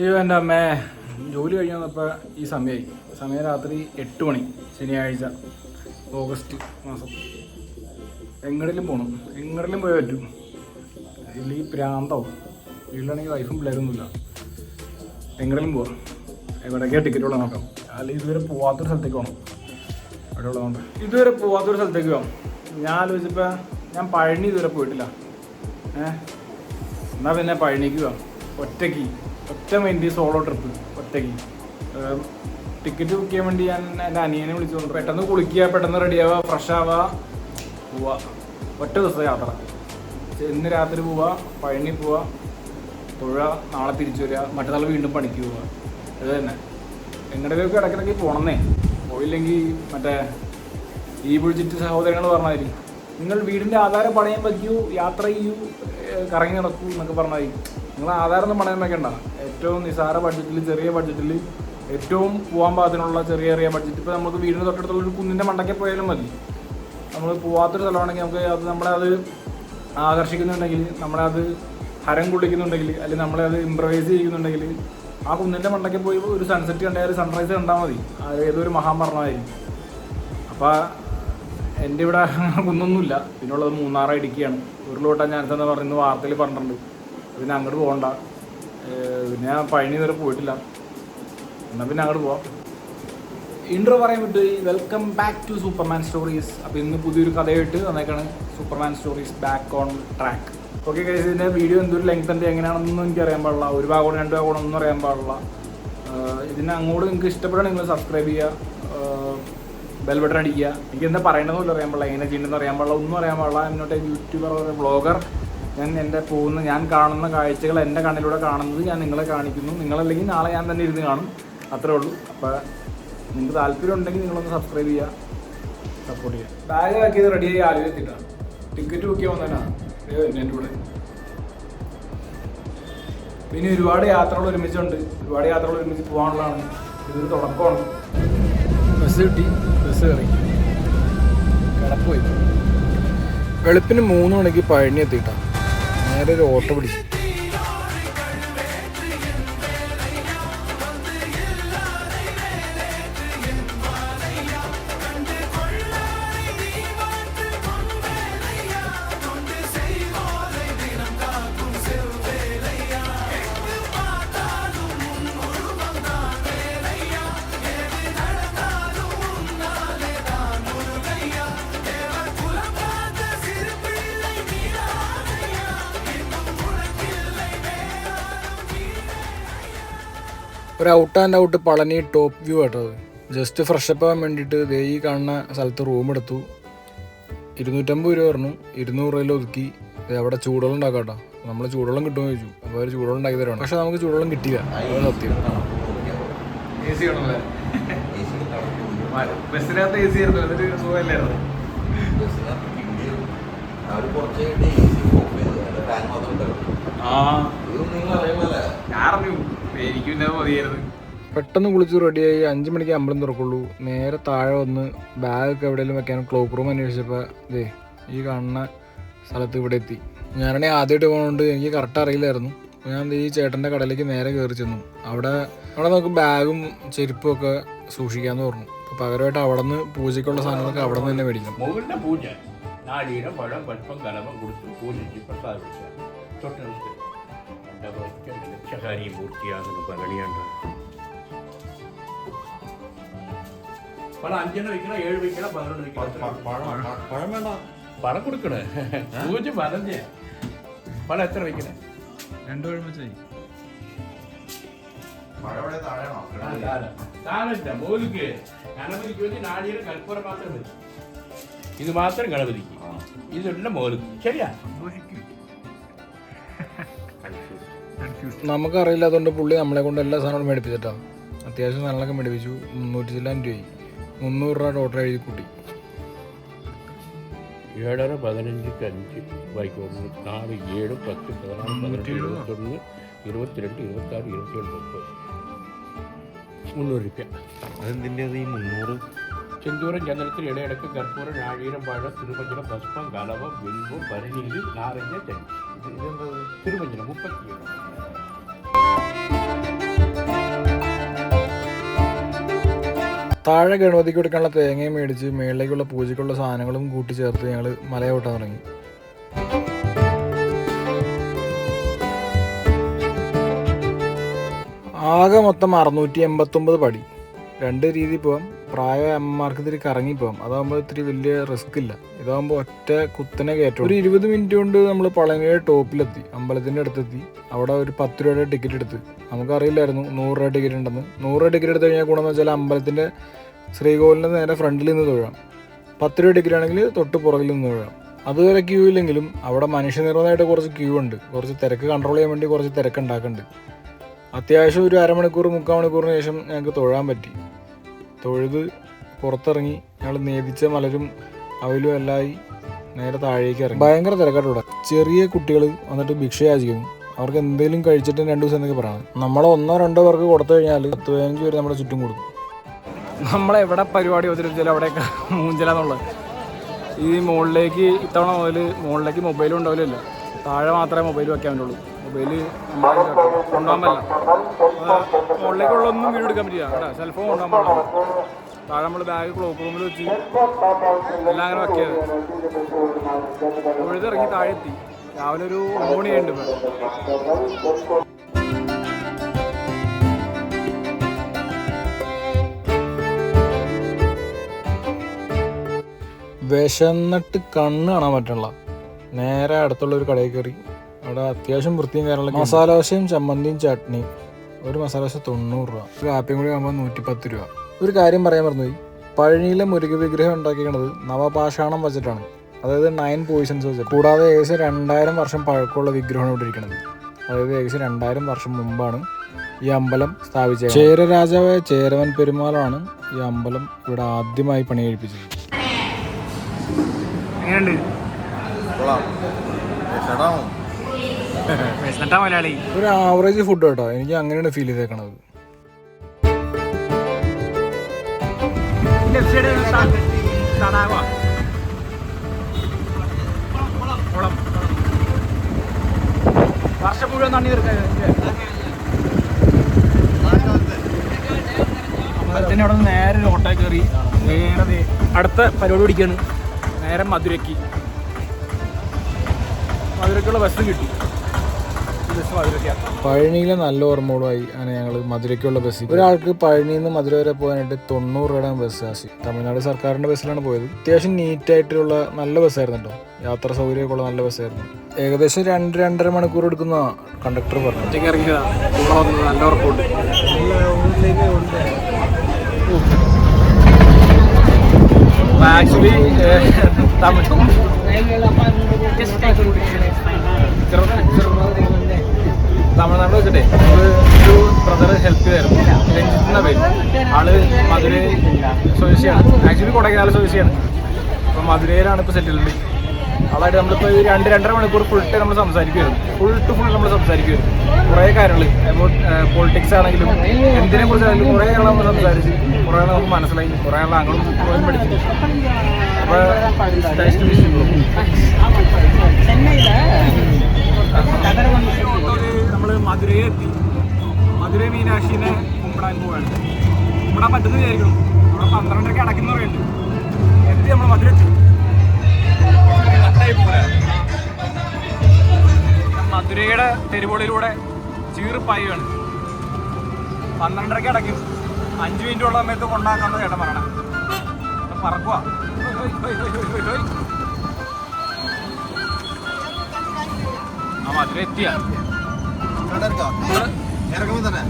അയ്യോ എന്റെ അമ്മേ. ജോലി കഴിഞ്ഞ് വന്നപ്പോൾ ഈ സമയമായി സമയം രാത്രി എട്ട് മണി ശനിയാഴ്ച ഓഗസ്റ്റ് മാസം. എങ്ങടെങ്കിലും പോകണം എങ്ങടെങ്കിലും പോയാൽ പറ്റും. ഈ പ്രാന്താവും വീട്ടിലാണെങ്കിൽ വൈഫും പിള്ളേരൊന്നുമില്ല. എങ്ങടെങ്കിലും പോവാം. എവിടേക്കാണ് ടിക്കറ്റ് ഉള്ളത് നോക്കാം. അല്ലെങ്കിൽ ഇതുവരെ പോവാത്തൊരു സ്ഥലത്തേക്ക് പോകണം അവിടെ ഉള്ളതുകൊണ്ട് ഇതുവരെ പോവാത്തൊരു സ്ഥലത്തേക്ക് പോകാം ഞാൻ ആലോചിച്ചപ്പോൾ ഞാൻ പഴനി ഇതുവരെ പോയിട്ടില്ല. ഏഹ് എന്നാൽ പിന്നെ പഴനിക്ക് പോവാം. ഒറ്റയ്ക്ക് ഒറ്റ മൈൻഡ് സോളോ ട്രിപ്പ് ഒറ്റയ്ക്ക് ടിക്കറ്റ് ബുക്ക് ചെയ്യാൻ വേണ്ടി ഞാൻ എന്റെ അനിയനെ വിളിച്ചു കൊണ്ട് പെട്ടെന്ന് കുളിക്കുക പെട്ടെന്ന് റെഡിയാവുക ഫ്രഷ് ആവുക പോവുക. ഒറ്റ ദിവസം യാത്ര. ഇന്ന് രാത്രി പോവുക പഴനി പോവുക തൊഴുക നാളെ തിരിച്ചു വരിക മറ്റന്നാൾ വീണ്ടും പണിക്ക് പോവുക. അത് തന്നെ. എങ്ങടെയൊക്കെ ഇടയ്ക്കിടയ്ക്ക് പോകണമെന്നേ പോയില്ലെങ്കിൽ മറ്റേ ഈ വിളിച്ചിട്ട് സഹോദരങ്ങൾ പറഞ്ഞാൽ നിങ്ങൾ വീടിന്റെ ആധാരം പണയാൻ വയ്ക്കൂ യാത്ര ചെയ്യൂ കറങ്ങി നടക്കൂ എന്നൊക്കെ പറഞ്ഞാൽ നിങ്ങൾ ആധാരം പണയാൻ വെക്കണ്ട. ഏറ്റവും നിസാര ബഡ്ജറ്റിൽ ചെറിയ ബഡ്ജറ്റിൽ ഏറ്റവും പോകാൻ പാകത്തിനുള്ള ചെറിയ ചെറിയ ബഡ്ജറ്റ് ഇപ്പോൾ നമുക്ക് വീടിന് തൊട്ടടുത്തുള്ള ഒരു കുന്നിന്റെ മണ്ടയ്ക്ക് പോയാലും മതി. നമ്മൾ പോവാത്തൊരു സ്ഥലമാണെങ്കിൽ നമുക്ക് അത് നമ്മളെ അത് ആകർഷിക്കുന്നുണ്ടെങ്കിൽ നമ്മളെ അത് ഹരം കൊള്ളിക്കുന്നുണ്ടെങ്കിൽ അല്ലെങ്കിൽ നമ്മളെ അത് ഇമ്പ്രവൈസ് ചെയ്യുന്നുണ്ടെങ്കിൽ ആ കുന്നിന്റെ മണ്ടയ്ക്ക് പോയി ഒരു സൺസെറ്റ് കണ്ടാൽ സൺറൈസ് കണ്ടാൽ മതി. ഏതൊരു മഹാമരണമായിരിക്കും. അപ്പോൾ എന്റെ ഇവിടെ കുന്നൊന്നുമില്ല പിന്നുള്ളത് മൂന്നാറ് ഇടുക്കിയാണ്. ഉരുളോട്ടാൻ ഞാൻ എന്ന് പറയുന്നത് വാർത്തയിൽ പറഞ്ഞിട്ടുണ്ട്. പിന്നെ അങ്ങോട്ട് പോകണ്ട. പിന്നെ ഞാൻ പഴനി വരെ പോയിട്ടില്ല. എന്നാൽ പിന്നെ അങ്ങോട്ട് പോവാം. ഇൻട്രോ പറയാൻ വിട്ട് welcome back to Superman stories അപ്പോൾ ഇന്ന് പുതിയൊരു കഥയായിട്ട് വന്നേക്കാണ് Superman stories back on track okay കഴിച്ച് ഇതിന്റെ വീഡിയോ എന്തൊരു ലെങ്ത് ഉണ്ട്? എങ്ങനെയാണെന്നൊന്നും എനിക്ക് അറിയാൻ പാടില്ല. ഒരു ഭാഗം രണ്ട് ഭാഗം ഒന്നും അറിയാൻ പാടില്ല. ഇതിനെ അങ്ങോട്ട് നിങ്ങൾക്ക് ഇഷ്ടപ്പെടുകയാണെങ്കിൽ നിങ്ങൾ സബ്സ്ക്രൈബ് ചെയ്യുക. ബെൽ ബട്ടൺ അടിക്കുക. എനിക്ക് എന്താ പറയണമെന്ന് അറിയാൻ പാടില്ല. എങ്ങനെ ചെയ്യണമെന്ന് അറിയാൻ പാടില്ല ഒന്നും അറിയാൻ പാടില്ല. എന്നോട്ട് യൂട്യൂബർ ബ്ലോഗർ ഞാൻ എന്റെ പോകുന്ന ഞാൻ കാണുന്ന കാഴ്ചകൾ എന്റെ കണ്ണിലൂടെ കാണുന്നത് ഞാൻ നിങ്ങളെ കാണിക്കുന്നു. നിങ്ങളല്ലെങ്കിൽ നാളെ ഞാൻ തന്നെ ഇരുന്ന് കാണും. അത്രേ ഉള്ളൂ. അപ്പോൾ നിങ്ങൾക്ക് താല്പര്യം ഉണ്ടെങ്കിൽ നിങ്ങളൊന്ന് സബ്സ്ക്രൈബ് ചെയ്യുക. സപ്പോർട്ട് ചെയ്യുക. ബാഗ് ആക്കിയത് റെഡിയായി ആലോചിച്ചിട്ടാണ് ടിക്കറ്റ് ബുക്ക് ചെയ്യാൻ വന്നതാണ് എന്റെ കൂടെ. പിന്നെ ഒരുപാട് യാത്രകൾ ഒരുമിച്ചുണ്ട്. ഒരുപാട് യാത്രകൾ ഒരുമിച്ച് പോകാനുള്ളതാണ്. ഇതൊരു തുടക്കമാണ്. ബസ് കിട്ടി. ബസ് കിടപ്പോയി വെളുപ്പിന് മൂന്ന് മണിക്ക് പഴനി എത്തിയിട്ടാണ് നേരെ ഒരു ഓട്ടോ പിടിച്ചു. ഒരു out and out Palani top view ആട്ടത് അത്. ജസ്റ്റ് ഫ്രഷ് അപ്പ് ആവാൻ വേണ്ടിയിട്ട് ദേ ഈ കാണുന്ന സ്ഥലത്ത് റൂം എടുത്തു. ഇരുന്നൂറ്റമ്പത് രൂപ പറഞ്ഞു. ഇരുന്നൂറ് രൂപയിൽ ഒതുക്കി. ദേ അവിടെ ചൂടുവെള്ളം ഉണ്ടാക്കാം കേട്ടോ. നമ്മൾ ചൂടുവെള്ളം കിട്ടുമെന്ന് ചോദിച്ചു. അപ്പോൾ അവർ ചൂടുവെള്ളം ഉണ്ടാക്കി തരണം പക്ഷെ നമുക്ക് ചൂടുവെള്ളം കിട്ടില്ല അതാണ് സത്യം. ബസ്സിനകത്ത് എ സി ആയിരുന്നു. എന്നിട്ട് സുഖമല്ലായിരുന്നു? ഞാൻ അറിഞ്ഞു. എനിക്ക് പെട്ടെന്ന് കുളിച്ച് റെഡിയായി അഞ്ച് മണിക്ക് അമ്പലം തുറക്കുള്ളൂ. നേരെ താഴെ വന്ന് ബാഗൊക്കെ എവിടെയെങ്കിലും വെക്കാൻ ക്ലോക്ക് റൂം അന്വേഷിച്ചപ്പോൾ ഇതേ ഈ കാണുന്ന സ്ഥലത്ത് ഇവിടെ എത്തി. ഞാനാണെങ്കിൽ ആദ്യമായിട്ട് പോകുന്നതുകൊണ്ട് എനിക്ക് കറക്റ്റ് അറിയില്ലായിരുന്നു. ഞാൻ ഈ ചേട്ടന്റെ കടയിലേക്ക് നേരെ കയറി ചെന്നു. അവിടെ അവിടെ നമുക്ക് ബാഗും ചെരുപ്പും ഒക്കെ സൂക്ഷിക്കാമെന്ന് പറഞ്ഞു. അപ്പോൾ പകരമായിട്ട് അവിടെ നിന്ന് പൂജയ്ക്കുള്ള സാധനങ്ങളൊക്കെ അവിടെ നിന്ന് തന്നെ മേടിക്കും. പൂജ. പഴം പൽപ്പം കലമം കൊടുത്തു. പൂജിച്ച് പ്രസാദിച്ചു ಪಂಚಹಾರಿ ಮೂರ್ತಿಯಾಗಲು பகனியான் பழம் அஞ்சு வைக்கலாம் ஏழு வைக்கலாம் பதினொன்று வைக்கலாம். பழம் பழம் வேண்டாம். பழம் கொடுக்கணும். பூஜை பதினஞ்சு பழம் எத்தனை வைக்கணும்? ரெண்டு பேரும் வச்சு மூலிக்கு. கணபதிக்கு வந்து நாடியில் கற்பூரம் மாத்திரம் இது மாத்திரம் கணபதிக்கு. இது இல்லை சரியா? ഇതുള്ള അതുകൊണ്ട് പുള്ളി നമ്മളെ കൊണ്ട് എല്ലാ സാധനങ്ങളും മേടിപ്പിച്ചിട്ടാണ് അത്യാവശ്യം സാധനങ്ങളൊക്കെ മേടിപ്പിച്ചു. മുന്നൂറ്റി ചില്ലാൻ രൂപയായി. മുന്നൂറ് രൂപ ടോട്ടൽ എഴുതി കൂട്ടി. ഏഴര പതിനഞ്ച് അഞ്ച് വായിക്കോളൂ നാല് ഏഴ് പത്ത് പതിനാറ് പതിനെട്ട് ഇരുപത്തൊന്ന് ഇരുപത്തിരണ്ട് ഇരുപത്താറ് ഇരുപത്തേഴ് മുപ്പത്. മുന്നൂറ് രൂപ. അതെന്തിന്റെ അത് ഈ മുന്നൂറ്? ചെന്തൂരം ചന്ദ്രത്തിൽ ഇടയിടക്ക് കർപ്പൂരം നാഴീരം പഴം തിരുമഞ്ചനം പശുപ്പം കലവം വെൽവം ഭരണീര് നാരങ്ങ ചെല്ലി ഇത് മുപ്പത്തി ഇത്? താഴെ ഗണപതിക്ക് കൊടുക്കാനുള്ള തേങ്ങയും മേടിച്ച് മേളിലേക്കുള്ള പൂജയ്ക്കുള്ള സാധനങ്ങളും കൂട്ടി ചേർത്ത് ഞങ്ങൾ മലയോട്ടാൻ തുടങ്ങി. ആകെ മൊത്തം അറുന്നൂറ്റി എൺപത്തൊമ്പത് പടി. രണ്ട് രീതി പോവാം. പ്രായ അമ്മമാർക്ക് ഇത്തിരി കറങ്ങി പോവാം. അതാകുമ്പോൾ ഇത്തിരി വലിയ റിസ്ക് ഇല്ല. ഇതാകുമ്പോൾ ഒറ്റ കുത്തനെ കയറ്റും ഒരു ഇരുപത് മിനിറ്റ് കൊണ്ട് നമ്മൾ പളനിയുടെ ടോപ്പിലെത്തി. അമ്പലത്തിന്റെ അടുത്തെത്തി. അവിടെ ഒരു പത്ത് രൂപയുടെ ടിക്കറ്റ് എടുത്ത്. നമുക്കറിയില്ലായിരുന്നു നൂറ് രൂപ ടിക്കറ്റ് ഉണ്ടെന്ന്. നൂറ് രൂപ ടിക്കറ്റ് എടുത്ത് കഴിഞ്ഞാൽ ഗുണമെന്ന് വെച്ചാൽ അമ്പലത്തിന്റെ ശ്രീകോവിലിന്റെ നേരെ ഫ്രണ്ടിൽ നിന്ന് തൊഴാം. പത്ത് രൂപ ടിക്കറ്റ് ആണെങ്കിൽ തൊട്ട് പുറകിൽ നിന്ന് തൊഴാം. അതുവരെ ക്യൂ ഇല്ലെങ്കിലും അവിടെ മനുഷ്യനിർമ്മമായിട്ട് കുറച്ച് ക്യൂ ഉണ്ട്. കുറച്ച് തിരക്ക് കൺട്രോൾ ചെയ്യാൻ വേണ്ടി കുറച്ച് തിരക്ക് ഉണ്ടാക്കുന്നുണ്ട്. അത്യാവശ്യം ഒരു അരമണിക്കൂർ മുക്കാൽ മണിക്കൂറിന് ശേഷം ഞങ്ങൾക്ക് തൊഴാൻ പറ്റി. തൊഴുത് പുറത്തിറങ്ങി ഞങ്ങൾ നേദിച്ച മലരും അവലും എല്ലായി നേരെ താഴേക്ക് ഇറങ്ങി. ഭയങ്കര തിരക്കാട്ടോ ചെറിയ കുട്ടികൾ വന്നിട്ട് ഭിക്ഷ യാചിക്കുന്നു അവർക്ക് എന്തെങ്കിലും കഴിച്ചിട്ട് രണ്ട് ദിവസം എന്നൊക്കെ പറയണം. നമ്മൾ ഒന്നോ രണ്ടോ പേർക്ക് കൊടുത്തു കഴിഞ്ഞാൽ പത്ത് പതിനഞ്ച് പേര് നമ്മുടെ ചുറ്റും കൊടുക്കും നമ്മളെവിടെ പരിപാടി അവതരിപ്പിച്ചാലും അവിടെയൊക്കെ മൂഞ്ചലാന്നുള്ളത്. ഈ മുകളിലേക്ക് ഇത്തവണ മുതൽ മുകളിലേക്ക് മൊബൈലും ഉണ്ടാവില്ല താഴെ മാത്രമേ മൊബൈൽ വെക്കാൻ പറ്റുള്ളൂ. മൊബൈൽ കൊണ്ടുപോകാൻ പറ്റില്ല. മുകളിലേക്കുള്ളൊന്നും വീഡിയോ എടുക്കാൻ പറ്റില്ല. കേട്ടോ സെൽഫോൺ കൊണ്ടുപോകാൻ പാടില്ല താഴെ നമ്മൾ ബാഗ് ക്ലോക്ക് റൂമിൽ വെച്ച് എല്ലാം അങ്ങനെ വെക്കിയത് തൊഴുതിറങ്ങി താഴെ എത്തി രാവിലെ ഒരു ഒമ്പത് മണിയുണ്ട് ഇപ്പോൾ വിശന്നിട്ട് കണ്ണ് കാണാൻ പറ്റണില്ല. നേരെ അടുത്തുള്ള ഒരു കടയിൽ കയറി. അവിടെ അത്യാവശ്യം വൃത്തിയും കാര്യങ്ങളും മസാല ദോശയും ചമ്മന്തിയും ചട്നിയും. ഒരു മസാല ദോശ തൊണ്ണൂറ് രൂപ. ഒരു കാപ്പിയും കൂടി ആകുമ്പോൾ നൂറ്റി പത്ത് രൂപ. ഒരു കാര്യം പറയാൻ മറന്നുപോയി. പഴനിയിലെ മുരുക വിഗ്രഹം ഉണ്ടാക്കിയിരിക്കുന്നത് നവപാഷാണം വെച്ചിട്ടാണ്. അതായത് നയൻ പോയിസൺസ് വെച്ചിട്ട്. കൂടാതെ ഏകദേശം രണ്ടായിരം വർഷം പഴക്കമുള്ള വിഗ്രഹമാണ് ഇവിടെ ഇരിക്കുന്നത്. അതായത് ഏകദേശം രണ്ടായിരം വർഷം മുമ്പാണ് ഈ അമ്പലം സ്ഥാപിച്ചത് ചേരരാജാവായ ചേരവൻ പെരുമാളാണ് ഈ അമ്പലം ഇവിടെ ആദ്യമായി പണി കഴിപ്പിച്ചത് എങ്ങനെയുണ്ട്? ഒരു ആവറേജ് ഫുഡ് കേട്ടോ. എനിക്ക് അങ്ങനെയാണ് ഫീൽ ചെയ്തേക്കണത്. വർഷം മുഴുവൻ നന്ദി അമ്പലത്തിന്റെ അവിടെ നിന്ന് നേരെ ഒരു ഓട്ടോ കയറി നേരെ അടുത്ത പരിപാടി പിടിക്കാണ്. നേരെ മധുരയ്ക്ക്. മധുരയ്ക്കുള്ള ബസ് കിട്ടി. പഴനിയിലെ നല്ല ഓർമ്മകളുമായി ആണ് ഞങ്ങൾ മധുരയ്ക്കുള്ള ബസ് ഒരാൾക്ക് പഴനിയിൽ നിന്ന് മധുര വരെ പോകാനായിട്ട് തൊണ്ണൂറ് രൂപയുടെ ബസ് കാശി. തമിഴ്നാട് സർക്കാരിന്റെ ബസ്സിലാണ് പോയത്. അത്യാവശ്യം നീറ്റ് ആയിട്ടുള്ള നല്ല ബസ്സായിരുന്നു കേട്ടോ യാത്ര സൗകര്യമൊക്കെ ഉള്ള നല്ല ബസ്സായിരുന്നു ഏകദേശം രണ്ട് രണ്ടര മണിക്കൂർ എടുക്കുന്ന കണ്ടക്ടർ പറഞ്ഞു. ഒറ്റയ്ക്ക് ഇറങ്ങിയതാണ് നല്ല ഉറപ്പുണ്ട് ആക്ച്വലി തമിഴ് തമിഴ്നാട് വെച്ചിട്ടേ ഒരു ഒരു ബ്രദർ ഹെൽപ്പ് ചെയ്തായിരുന്നു. രഞ്ജിത്ത് എന്ന പേര്. ആൾ മധുര സ്വദേശിയാണ്. ആക്ച്വലി കൊടൈക്കനാൽ സ്വദേശിയാണ്. അപ്പോൾ മധുരയിലാണ് ഇപ്പോൾ ആളായിട്ട് നമ്മളിപ്പോൾ ഈ രണ്ട് രണ്ടര മണിക്കൂർ ഫുൾ ടൈം നമ്മൾ സംസാരിക്കുമായിരുന്നു ഫുൾ ടു ഫുൾ നമ്മൾ സംസാരിക്കുമായിരുന്നു കുറേ കാര്യങ്ങൾ അബൌട്ട് പൊളിറ്റിക്സ് ആണെങ്കിലും എന്തിനെ കുറിച്ചാണെങ്കിലും കുറേ കാര്യങ്ങൾ നമ്മൾ സംസാരിച്ച് കുറേ നമുക്ക് മനസ്സിലായി കുറേ ആൾ അങ്ങോട്ടും പോയി പഠിച്ചു. നമ്മൾ മധുരയിൽ എത്തി. മധുര മീനാക്ഷിനെ കുമ്പിടാൻ പോവാണ്. കുമ്പിടാൻ പറ്റുന്ന വിചാരിക്കണം അവിടെ പന്ത്രണ്ടരക്ക് അടയ്ക്കുന്ന പറയുന്നുണ്ട്. എത്തി നമ്മൾ മധുര എത്തി. മധുരയുടെ തെരുവോളിലൂടെ ചീറിപ്പായുകയാണ്. പന്ത്രണ്ടരക്ക് അടയ്ക്കും അഞ്ച് മിനിറ്റ് ഉള്ള സമയത്ത് കൊണ്ടാക്കാന്ന് ചേട്ടൻ പറയണം. പറക്കുക ആ മധുര എത്തിയ. തന്നെ.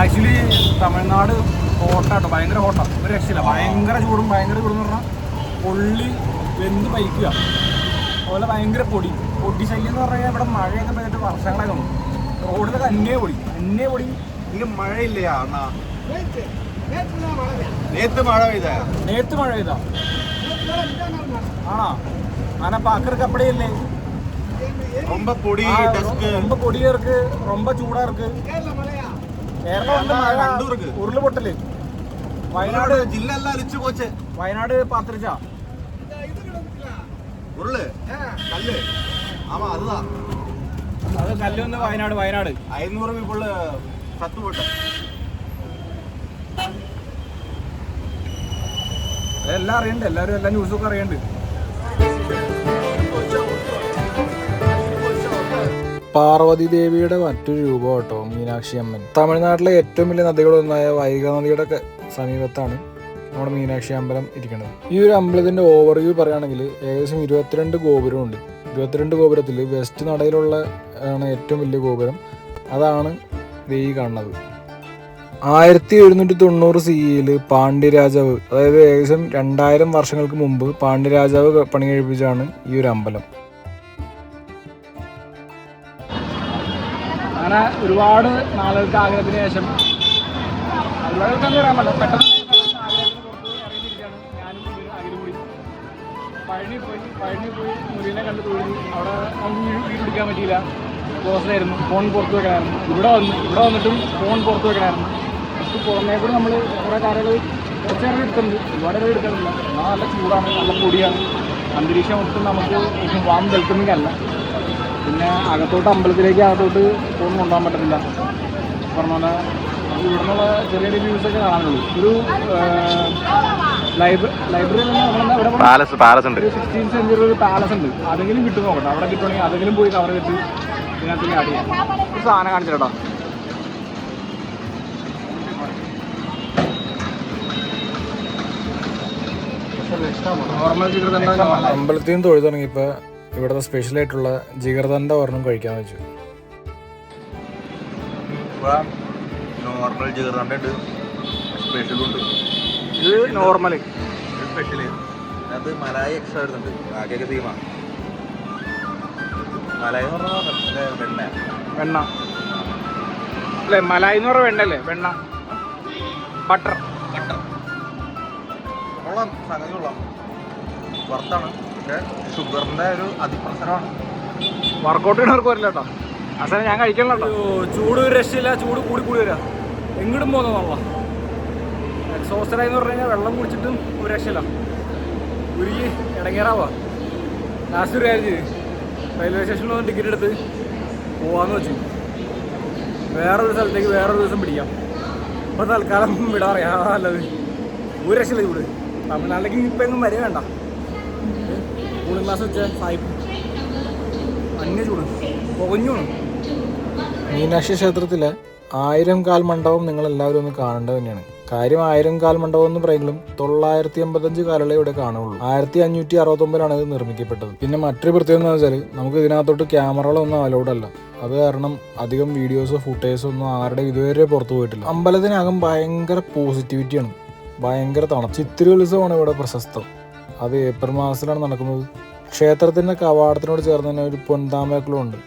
ആക്ച്വലി തമിഴ്നാട് ഹോട്ടാട്ടോ ഭയങ്കര ഹോട്ടാ ഒരു രക്ഷയില്ല ഭയങ്കര ചൂടും ഭയങ്കര ചൂടെന്ന് പറഞ്ഞാൽ പൊള്ളി വെന്ത് പരിക്കുക അതുപോലെ ഭയങ്കര പൊടി പൊടി ശല്യം എന്ന് പറഞ്ഞാൽ ഇവിടെ മഴയൊക്കെ പെയ്തിട്ട് വർഷങ്ങളായി തോന്നും റോഡിലൊക്കെ അന്നേ പൊടി അന്നേ പൊടി ഇങ്ങ മഴയില്ലയാ അണ്ണാ നേത്ത് മഴ പെയ്താ നേരത്ത് മഴ പെയ്താ ആണോ ആന പാക്കർക്ക് അപ്പടിയല്ലേ ரொம்ப பொடி ஆ, டஸ்க் ரொம்ப பொடியா இருக்கு ரொம்ப சூடா இருக்கு ഉരുളുപൊട്ടൽ വയനാട് ജില്ല അല്ല അലിച്ചു കോച്ച് വയനാട് പാത്രിച്ച ഉരുൾ? കല്ല്. ആമാ അതാ അത് കല്ലൊന്ന് വയനാട് വയനാട്. അയന്നൂറ് ഇപ്പോൾ സത്തുപൊട്ട് എല്ലാം അറിയണ്ട് എല്ലാരും എല്ലാ ന്യൂസൊക്കെ അറിയണ്ട്. പാർവതി ദേവിയുടെ മറ്റൊരു രൂപം കേട്ടോ മീനാക്ഷി അമ്മൻ. തമിഴ്നാട്ടിലെ ഏറ്റവും വലിയ നദികളൊന്നായ വൈഗ നദിയുടെ സമീപത്താണ് നമ്മുടെ മീനാക്ഷി അമ്പലം ഇരിക്കുന്നത്. ഈ ഒരു അമ്പലത്തിന്റെ ഓവർവ്യൂ പറയുകയാണെങ്കിൽ ഏകദേശം ഇരുപത്തിരണ്ട് ഗോപുരമുണ്ട്. ഇരുപത്തിരണ്ട് ഗോപുരത്തിൽ വെസ്റ്റ് നടയിലുള്ള ആണ് ഏറ്റവും വലിയ ഗോപുരം. അതാണ് ദേവി കാണുന്നത്. ആയിരത്തി എഴുന്നൂറ്റി തൊണ്ണൂറ് സിഇയിൽ പാണ്ഡ്യരാജാവ് അതായത് ഏകദേശം രണ്ടായിരം വർഷങ്ങൾക്ക് മുമ്പ് പാണ്ഡ്യരാജാവ് പണി കഴിപ്പിച്ചാണ് ഈ ഒരു അമ്പലം. അങ്ങനെ ഒരുപാട് നാളുകൾക്ക് ആഗ്രഹത്തിന് ശേഷം അതുപോലെയൊക്കെ പറയാൻ പറ്റില്ല പെട്ടെന്ന് പഴനി പോയി പഴനി പോയി മുരീനെ കണ്ട് തൊഴിഞ്ഞു അവിടെ ഒന്നും വീട് പിടിക്കാൻ പറ്റിയില്ല. ക്ലോസിലായിരുന്നു ഫോൺ പുറത്ത് വെക്കണമായിരുന്നു. ഇവിടെ വന്ന് ഇവിടെ വന്നിട്ടും ഫോൺ പുറത്ത് വെക്കണമായിരുന്നു. നമുക്ക് പുറമേ നമ്മൾ കുറേ കാര്യങ്ങൾ കുറച്ച് നേരം എടുക്കുന്നുണ്ട് ഒരുപാട് നേരം എടുക്കുന്നില്ല എന്നാൽ നല്ല ചൂടാണ് നല്ല പൊടിയാണ്. അന്തരീക്ഷം ഒട്ടും നമുക്ക് വാം വെൽക്കമിങ് പിന്നെ അകത്തോട്ട് അമ്പലത്തിലേക്ക് അകത്തോട്ട് ഫോൺ കൊണ്ടുപോകാൻ പറ്റത്തില്ല. പറഞ്ഞ പോലെ നമുക്ക് ഇവിടെ നിന്നുള്ള ചെറിയ ചെറിയ വ്യൂസൊക്കെ കാണാനുള്ളൂ. ഒരു ലൈബ്രറി പാലസ് പാലസ് ഉണ്ട്. സിക്സ്റ്റീൻ സെഞ്ചുറി ഒരു പാലസ് ഉണ്ട്. അതെങ്കിലും കിട്ടും നോക്കട്ടെ. അവിടെ കിട്ടുവാണെങ്കിൽ അതെങ്കിലും പോയി കവർ ചെയ്തിട്ട് ഇതിനകത്തേക്ക് ആഡ് ചെയ്യാം. ഒരു സാധനം കാണിച്ചിട്ടോ അമ്പലത്തിൽ നിന്ന് തൊഴുതു തുടങ്ങിയപ്പോൾ ഇവിടുത്തെ സ്പെഷ്യലായിട്ടുള്ള ആയിട്ടുള്ള ജിഗർദണ്ഡ ഒരെണ്ണം കഴിക്കാൻ വെച്ചു. നോർമൽ സ്പെഷ്യൽ ഉണ്ട്. ഇത് നോർമൽ സ്പെഷ്യൽ അത് മലായി എക്സ്ട്രാ മലായി എന്ന് പറഞ്ഞാൽ വെണ്ണ. വെണ്ണ. അല്ലേ മലായി എന്ന് പറഞ്ഞ വെണ്ണ അല്ലേ വെണ്ണ. ബട്ടർ. ബട്ടർ. കൊള്ളാം. സംഗതി കൊള്ളാം. പുറത്താണ് പക്ഷേ ഷുഗറിന്റെ ഒരു അതിപ്രസരമാണ്. വർക്കൗട്ട് ചെയ്യുന്നവർക്ക് വരില്ല കേട്ടോ. അവസാനം ഞാൻ കഴിക്കണല്ലോ ചൂട് ഒരു രക്ഷയില്ല ചൂട് കൂടി കൂടി വരാം. എങ്ങോട്ടും പോകുന്നതാണല്ലോ എക്സോസ്റ്ററായി എന്ന് പറഞ്ഞു കഴിഞ്ഞാൽ വെള്ളം കുടിച്ചിട്ടും ഒരു രക്ഷയില്ല. ഉരുകി ഇടങ്ങേറാവാ. ലാസ്റ്റ് ഒരു കാര്യം റെയിൽവേ സ്റ്റേഷനിൽ ഒന്ന് ടിക്കറ്റ് എടുത്ത് പോവാന്ന് വെച്ചു. വേറൊരു സ്ഥലത്തേക്ക് വേറൊരു ദിവസം പിടിക്കാം. അപ്പോൾ തൽക്കാലം വിടാറിയാ നല്ലത്. ഒരു രക്ഷയില്ല ചൂട്. തമിഴ്നാട്ടിലേക്ക് ഇപ്പം എങ്ങും വരെ വേണ്ട ഗ്ലാസ് വെച്ച സായിപ്പ് അന്യ ചൂട്. പൊകഞ്ഞൂണ്. മീനാക്ഷി ക്ഷേത്രത്തിലെ ആയിരം കാൽ മണ്ഡപം നിങ്ങൾ എല്ലാവരും ഒന്ന് കാണേണ്ടത് തന്നെയാണ്. കാര്യം ആയിരം കാൽ മണ്ഡപം എന്ന് പറയുമ്പോഴും തൊള്ളായിരത്തി അമ്പത്തഞ്ച് കാലുകളെ ഇവിടെ കാണുള്ളൂ. ആയിരത്തി അഞ്ഞൂറ്റി അറുപത്തൊമ്പതിലാണ് ഇത് നിർമ്മിക്കപ്പെട്ടത്. പിന്നെ മറ്റൊരു പ്രത്യേകത എന്ന് വെച്ചാൽ നമുക്ക് ഇതിനകത്തോട്ട് ക്യാമറകളൊന്നും അലൗഡ് അല്ല. അത് കാരണം അധികം വീഡിയോസോ ഫുട്ടേജോ ഒന്നും ആരുടെ ഇതുവരെ പുറത്തു പോയിട്ടില്ല. അമ്പലത്തിനകം ഭയങ്കര പോസിറ്റിവിറ്റിയാണ് ഭയങ്കര തണുപ്പ്. ചിത്തിരി ഉത്സവമാണ് ഇവിടെ പ്രശസ്തം. അത് ഏപ്രിൽ മാസത്തിലാണ് നടക്കുന്നത്. ക്ഷേത്രത്തിന്റെ കവാടത്തിനോട് ചേർന്ന് തന്നെ ഒരു പൊൻതാമേക്കളും ഉണ്ട്.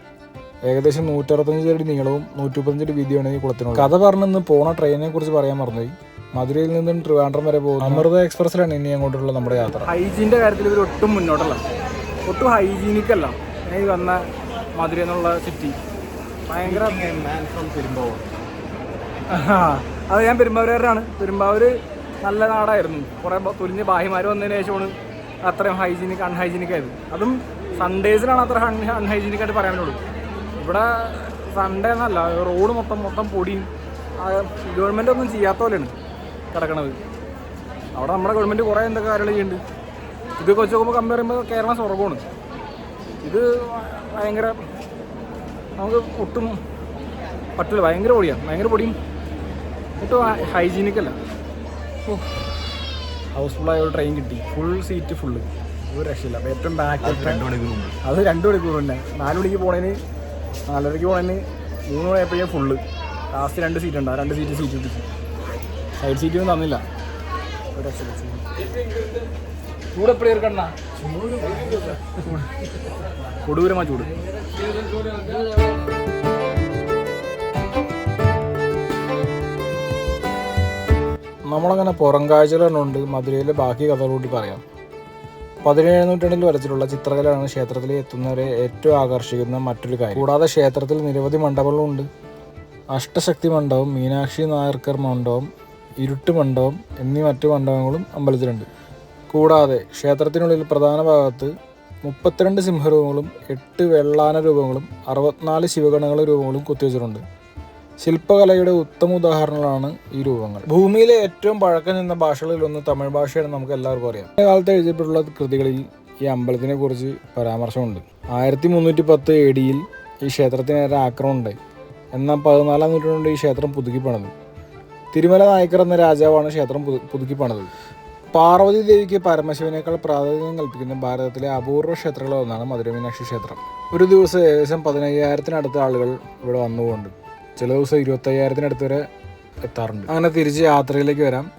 ഏകദേശം നൂറ്ററുപത്തഞ്ച് അടി നീളവും നൂറ്റി മുപ്പത്തഞ്ച് അടി വീതിയാണ് ഈ കുളത്തിനുള്ളത്. കഥ പറഞ്ഞിന്ന് പോണ ട്രെയിനെ കുറിച്ച് പറയാൻ മറന്നുപോയി. മധുരയിൽ നിന്നും ട്രിവാൻഡ്രം വരെ പോകുന്ന അമൃത എക്സ്പ്രസ്സിലാണ് ഇനി അങ്ങോട്ടുള്ള നമ്മുടെ യാത്ര. ഹൈജീന്റെ കാര്യത്തിൽ ഇവർ ഒട്ടും മുന്നോട്ടല്ല. ഒട്ടും ഹൈജീനിക് അല്ല ഈ വന്ന മധുര എന്നുള്ള സിറ്റി ഭയങ്കര അത് ഞാൻ പെരുമ്പാവൂരുകാരനാണ്. പെരുമ്പാവൂർ നല്ല നാടായിരുന്നു. കുറേ തുലിഞ്ഞ ഭായിമാർ വന്നതിന് ശേഷമാണ് അത്രയും ഹൈജീനിക് അൺഹൈജീനിക് ആയത്. അതും സൺഡേസിലാണ് അത്ര അൺഹൈജീനിക് ആയിട്ട് പറയാൻ പറ്റുള്ളൂ. ഇവിടെ സൺഡേ എന്നല്ല റോഡ് മൊത്തം മൊത്തം പൊടിയും ഗവൺമെന്റ് ഒന്നും ചെയ്യാത്ത പോലെയാണ് കിടക്കണത്. അവിടെ നമ്മുടെ ഗവൺമെന്റ് കുറേ എന്തൊക്കെ കാര്യങ്ങൾ ചെയ്യുന്നുണ്ട്. ഇത് വെച്ച് നോക്കുമ്പോൾ കമ്പയർ ചെയ്യുമ്പോൾ കേരളം സ്വർഗമാണ്. ഇത് ഭയങ്കര നമുക്ക് ഒട്ടും പറ്റില്ല. ഭയങ്കര പൊടിയാണ്. ഭയങ്കര പൊടിയും. ഒട്ടും ഹൈജീനിക് അല്ല. ഹൗസ്ഫുള്ളായ ഒരു ട്രെയിൻ കിട്ടി. ഫുൾ സീറ്റ് ഫുള്ള് ഒരു രക്ഷയില്ല. അപ്പോൾ ഏറ്റവും ബാക്ക് അത് രണ്ട് മണിക്കൂർ തന്നെ നാല് മണിക്ക് പോണേന് നാലരയ്ക്ക് പോണേന് മൂന്ന് മണിയായപ്പോഴേ ഫുള്ള് ലാസ്റ്റ് രണ്ട് സീറ്റ് ഉണ്ട്. ആ രണ്ട് സീറ്റ് സീറ്റ് കിട്ടി സൈഡ് സീറ്റ് ഒന്നും തന്നില്ല. ഒരു രക്ഷയില്ല. ചൂട്. കൊടൂരമാ ചൂട്. നമ്മളങ്ങനെ പുറം കാഴ്ചകൾ കണ്ടുകൊണ്ട് മധുരയിലെ ബാക്കി കഥകൾ പറയാം. പതിനേഴ് നൂറ്റാണ്ടിൽ വരച്ചിട്ടുള്ള ചിത്രകലയാണ് ക്ഷേത്രത്തിൽ എത്തുന്നവരെ ഏറ്റവും ആകർഷിക്കുന്ന മറ്റൊരു കാര്യം. കൂടാതെ ക്ഷേത്രത്തിൽ നിരവധി മണ്ഡപങ്ങളുണ്ട്. അഷ്ടശക്തി മണ്ഡപം മീനാക്ഷി നായർക്കർ മണ്ഡപം ഇരുട്ട് മണ്ഡപം എന്നീ മറ്റു മണ്ഡപങ്ങളും അമ്പലത്തിലുണ്ട്. കൂടാതെ ക്ഷേത്രത്തിനുള്ളിൽ പ്രധാന ഭാഗത്ത് മുപ്പത്തിരണ്ട് സിംഹരൂപങ്ങളും എട്ട് വെള്ളാന രൂപങ്ങളും അറുപത്തിനാല് ശിവഗണങ്ങള രൂപങ്ങളും കൊത്തിവെച്ചിട്ടുണ്ട്. ശില്പകലയുടെ ഉത്തമ ഉദാഹരണങ്ങളാണ് ഈ രൂപങ്ങൾ. ഭൂമിയിലെ ഏറ്റവും പഴക്കം ചെന്ന ഭാഷകളിലൊന്ന് തമിഴ് ഭാഷയാണ് നമുക്ക് എല്ലാവർക്കും അറിയാം. കാലത്ത് എഴുതപ്പെട്ടുള്ള കൃതികളിൽ ഈ അമ്പലത്തിനെ കുറിച്ച് പരാമർശമുണ്ട്. ആയിരത്തി മുന്നൂറ്റി പത്ത് എ ഡിയിൽ ഈ ക്ഷേത്രത്തിന് നേരെ ആക്രമണം ഉണ്ടായി എന്നാൽ പതിനാലാം നൂറ്റാണ്ട് ഈ ക്ഷേത്രം പുതുക്കി പണിതു. തിരുമല നായക്കർ എന്ന രാജാവാണ് ക്ഷേത്രം പുതു- പുതുക്കി പണിതത്. പാർവതി ദേവിക്ക് പരമശിവനേക്കാൾ പ്രാധാന്യം കൽപ്പിക്കുന്ന ഭാരതത്തിലെ അപൂർവ ക്ഷേത്രങ്ങളിൽ ഒന്നാണ് മധുര മീനാക്ഷി ക്ഷേത്രം. ഒരു ദിവസം ഏകദേശം പതിനയ്യായിരത്തിനടുത്ത ആളുകൾ ഇവിടെ വന്നുകൊണ്ട് ചില ദിവസം ഇരുപത്തയ്യായിരത്തിനടുത്ത് വരെ എത്താറുണ്ട്. അങ്ങനെ തിരിച്ച് യാത്രയിലേക്ക് വരാം.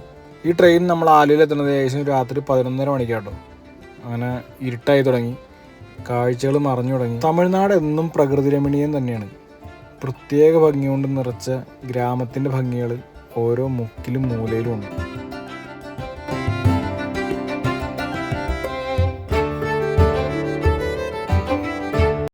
ഈ ട്രെയിൻ നമ്മൾ ആലുവയിൽ എത്തുന്നത് ഏകദേശം രാത്രി പതിനൊന്നര മണിക്കാട്ടോ. അങ്ങനെ ഇരുട്ടായി തുടങ്ങി. കാഴ്ചകൾ മറഞ്ഞു തുടങ്ങി. തമിഴ്നാട് എന്നും പ്രകൃതി രമണീയം തന്നെയാണ്. പ്രത്യേക ഭംഗി കൊണ്ട് നിറച്ച ഗ്രാമത്തിന്റെ ഭംഗികൾ ഓരോ മുക്കിലും മൂലയിലും ഉണ്ട്.